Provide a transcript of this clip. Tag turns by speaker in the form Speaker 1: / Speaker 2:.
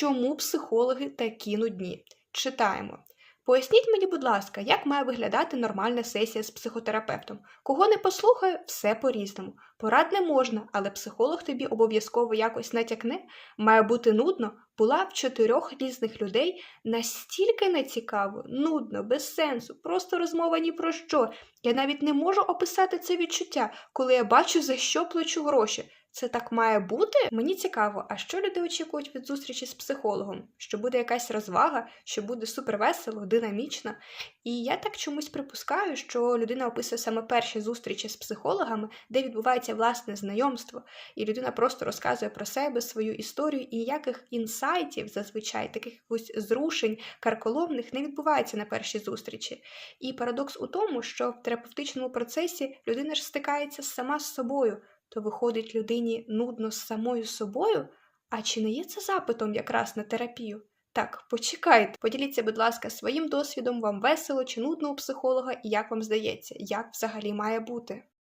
Speaker 1: чому психологи такі нудні. Читаємо. Поясніть мені, будь ласка, як має виглядати нормальна сесія з психотерапевтом? Кого не послухаю, все по-різному. Порад не можна, але психолог тобі обов'язково якось натякне. Має бути нудно. Була в чотирьох різних людей настільки нецікаво, нудно, без сенсу, просто розмова ні про що. Я навіть не можу описати це відчуття, коли я бачу, за що плачу гроші. Це так має бути? Мені цікаво, а що люди очікують від зустрічі з психологом? Що буде якась розвага, що буде супервесело, динамічно. І я так чомусь припускаю, що людина описує саме перші зустрічі з психологами, де відбувається власне знайомство, і людина просто розказує про себе, свою історію, і ніяких інсайтів, зазвичай, таких ось зрушень, карколомних не відбувається на першій зустрічі. І парадокс у тому, що в терапевтичному процесі людина ж стикається сама з собою то виходить людині нудно з самою собою, а чи не є це запитом якраз на терапію? Так, почекайте, поділіться, будь ласка, своїм досвідом, вам весело чи нудно у психолога, і як вам здається, як взагалі має бути.